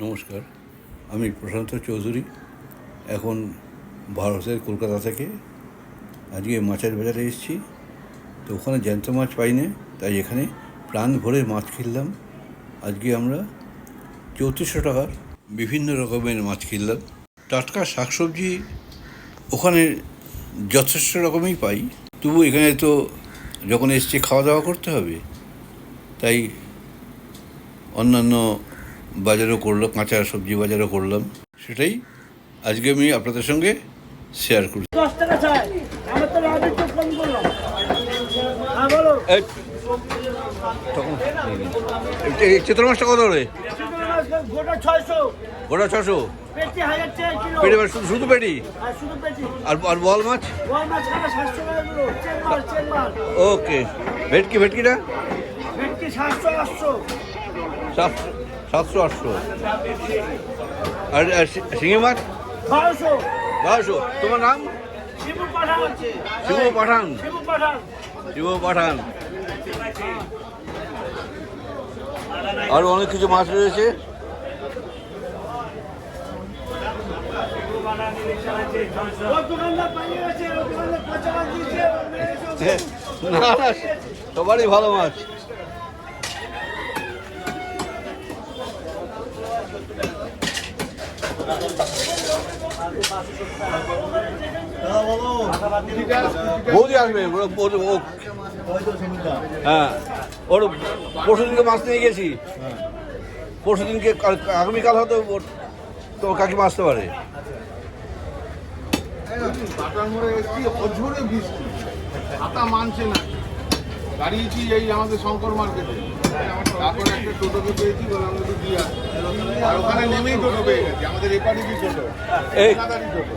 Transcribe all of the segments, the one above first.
নমস্কার, আমি প্রশান্ত চৌধুরী, এখন ভারতের কলকাতা থেকে। আজকে মাছের বাজারে এসেছি, তো ওখানে জ্যান্ত মাছ পাই না তাই এখানে প্রাণ ভরে মাছ কিনলাম। আজকে আমরা চৌত্রিশশো টাকার বিভিন্ন রকমের মাছ কিনলাম। টাটকা শাকসবজি ওখানে যথেষ্ট রকমই পাই, তবু এখানে তো যখন এসছি খাওয়া দাওয়া করতে হবে, তাই অন্যান্য বাজারও করলাম কাঁচা সবজি বাজারও করলাম। সেটাই আজকে আমি আপনাদের সঙ্গে শেয়ার করছি। হ্যাঁ চিত্র মাছটা কত করে? গোটা গোটা ছশো পেটি হাজার টাকা কিলো। পেটি মাছ শুধু শুধু পেটি? আর শুধু আর আর বল মাছ? ওকে। ভেটকি ভেটকিটা? ভেটকি সাতশো। সাতশো আটশো। আর আর শিঙি মাছ? বারোশো। তোমার নাম? শিবু পাঠান। শিবু পাঠান। আরও অনেক কিছু মাছ রয়েছে। না সবারই ভালো মাছ। আসবে হ্যাঁ। নিয়ে গেছি। পরশু দিনকে আগামীকাল হয়তো তোমার কাকিমা আসতে পারে। মানছে না দাঁড়িয়েছি এই আমাদের শঙ্কর মার্কেটে? তারপরে একটা টোটোকে পেয়েছি, বললাম দিয়ে আসি। আর ওখানে নেমেই টোটো পেয়ে গেছি। আমাদের এপারই টোটো? টোটো। এই টোটো।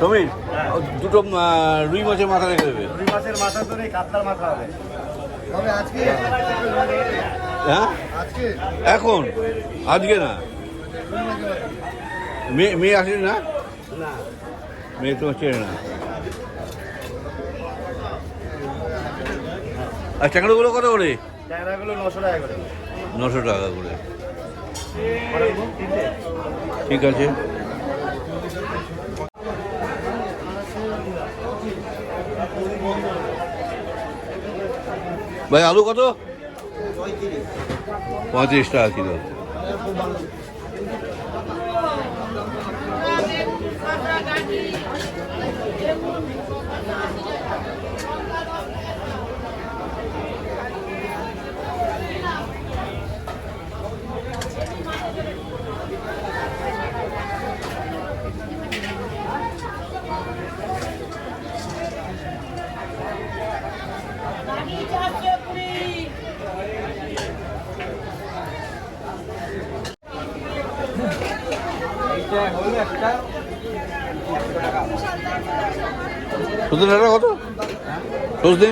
সমীর দুটো রুই মাছের মাথা রেখে দেবে। রুই মাছের মাথা তো নেই কাতলার মাথা হবে। তবে আজকে হ্যাঁ? আজকে? এখন? আজকে না? মেয়ে মেয়ে আসেনি না? না। মেয়ে তো চেনে না। আর চাকরিগুলো কত করে? ট্যাংরাগুলো নশো টাকা করে। নশো টাকা করে। ঠিক আছে। ভাই আলু কত? পঁয়ত্রিশ টাকা কিলো। সজনেটা কত? সজনে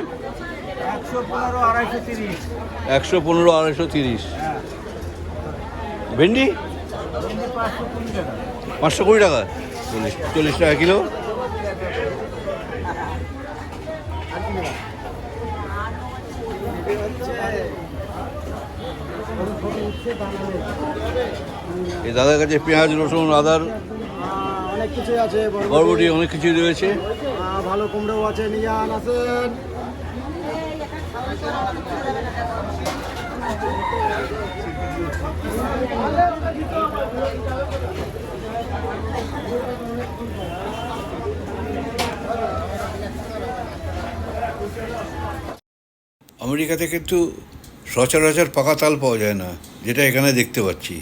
একশো পনেরো আড়াইশো তিরিশ। ভেন্ডি? পাঁচশো কুড়ি টাকা। চল্লিশ চল্লিশ টাকা কিলো। এই দাদার কাছে পেঁয়াজ রসুন আদার অনেক কিছু আছে বরবটি অনেক কিছুই রয়েছে। ভালো কুমড়ো আছে, নিয়ে আন আছেন আমেরিকাতে কিন্তু সচরাচর পাকা তাল পাওয়া যায় না, যেটা এখানে দেখতে পাচ্ছি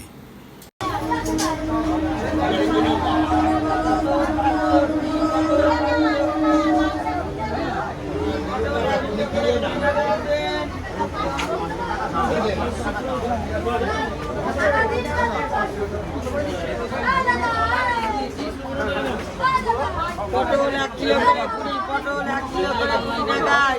পটল এক কিলো করে কুড়ি পটল এক কিলো করে কুড়ি টাকায়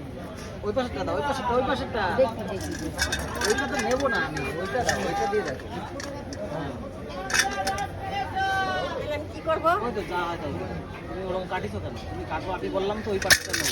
ওই পাশেরটা দাও ওই পাশেরটা ওই পাশেরটা। দেখি দেখি ওইটা তো নেব না আমি ওইটা দাও ওইটা দিয়ে দেখো। আমি কি করব? ওই তো যা হয় তাই। তুমি ওরকম কাটিছো কেন? তুমি কাটো আমি বললাম তো ওই পাশটা নেব।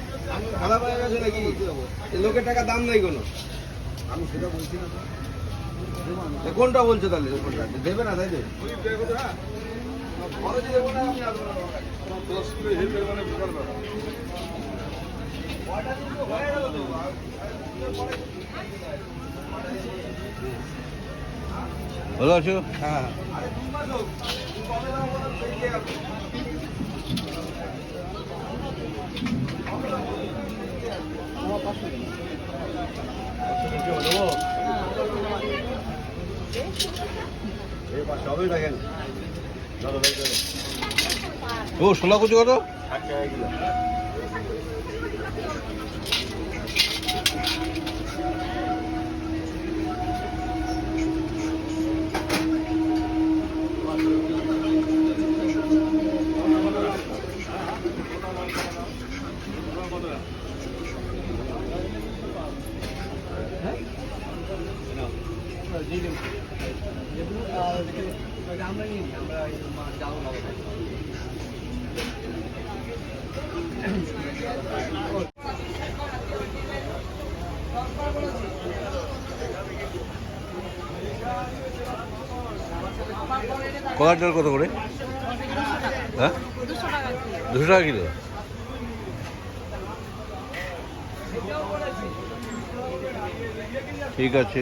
ভাড়া পাওয়া গেছে নাকি? লোকের টাকা দাম নাই কোনো। আমি সেটা বলছি না কোনটা বলছো তাহলে? কোনটা? দেবে না তাই ভালো আছো হ্যাঁ সবই দেখেন ও সোলা কুচি কত? কলার ডাল কত করে? হ্যাঁ? দুশো টাকা কিলো। ঠিক আছে।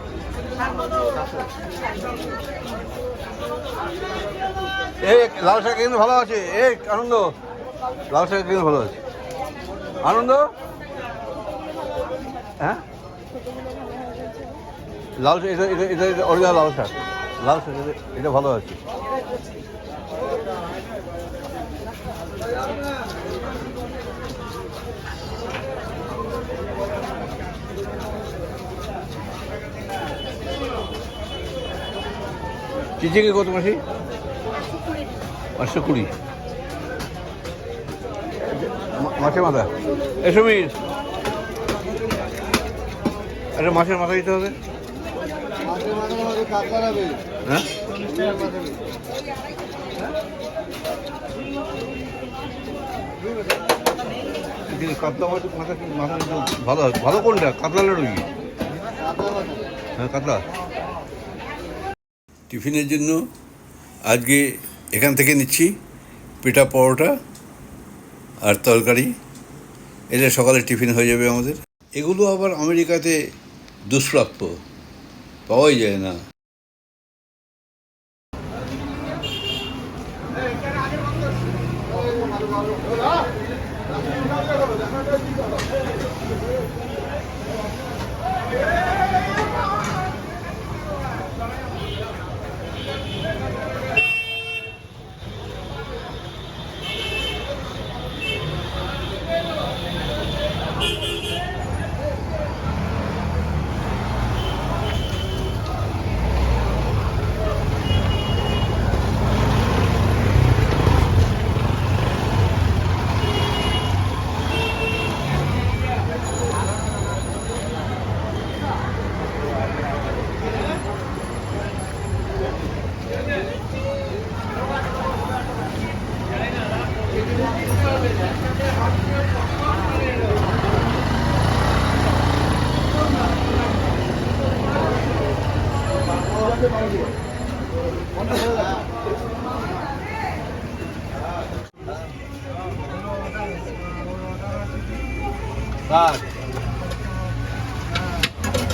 এই, লাল শাক কিন্তু ভালো আছে। এই, আনন্দ। লাল শাক কিন্তু ভালো আছে। আনন্দ? হ্যাঁ? লাল এটা এটা এটা অরিজিনাল লাল শাক। লাল শাক এটা ভালো আছে। চিচিকে কত মাসি? পাঁচশো কুড়ি। মা- মাছের মাথা এ সমীর। একটা মাছের মাথা দিতে হবে। হ্যাঁ? কাতলা মাছ মাথা মাথা ভালো। ভালো কোনটা? কাতলা রুই? হ্যাঁ কাতলা। টিফিনের জন্য আজকে এখান থেকে নিচ্ছি পিঠা পরোটা আর তরকারি। এটা সকালে টিফিন হয়ে যাবে আমাদের। এগুলো আবার আমেরিকাতে দুষ্প্রাপ্য। পাওয়াই যায় না।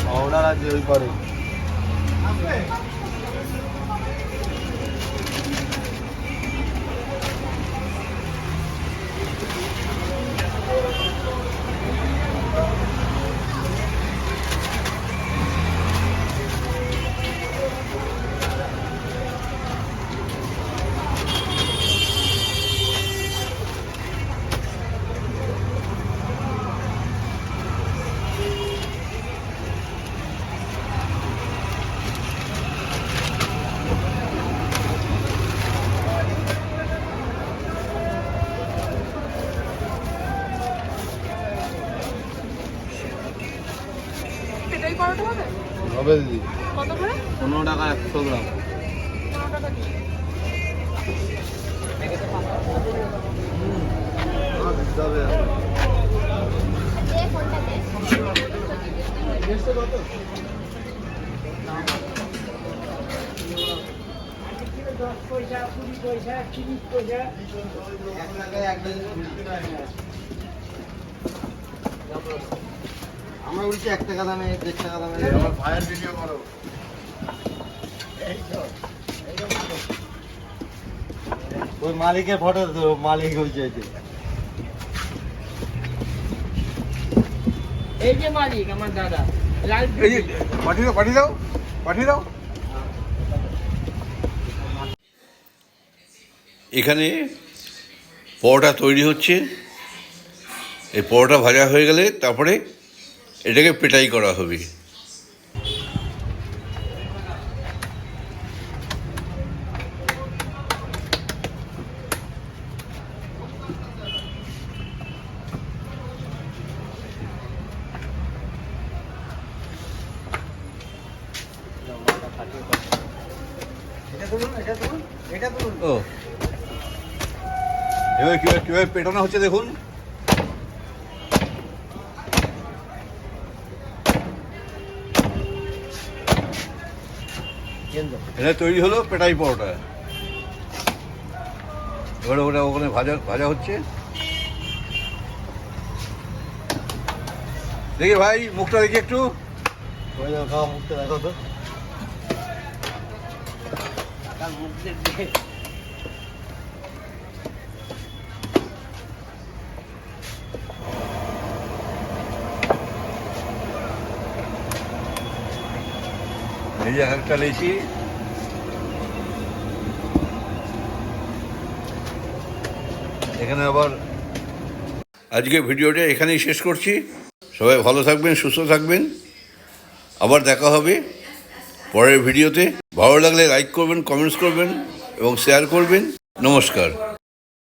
Ahora la llevo y paro. আমরা বলছি এক টাকা দামে দেড় টাকা দামে। আমার ভাইয়ের ভিডিও করো। ওই মালিকের ফটো তো মালিক হয়েছে এই যে মালিক আমার দাদা। এই পাঠিয়ে দাও পাঠিয়ে দাও পাঠিয়ে দাও। এখানে পরোটা তৈরি হচ্ছে। এই পরোটা ভাজা হয়ে গেলে তারপরে এটাকে পেটাই করা হবে। পেটানো হচ্ছে দেখুন। এটা তৈরি হলো পেটাই পরোটা। এবারে ওটা ওখানে ভাজা ভাজা হচ্ছে। দেখি ভাই মুখটা দেখি একটু। মুখটা দেখো তো। এই যে একটা এখানে আবার আজকে ভিডিওটা এখানেই শেষ করছি। সবাই ভালো থাকবেন, সুস্থ থাকবেন। আবার দেখা হবে পরের ভিডিওতে। ভালো লাগলে লাইক করবেন কমেন্টস করবেন এবং শেয়ার করবেন। নমস্কার।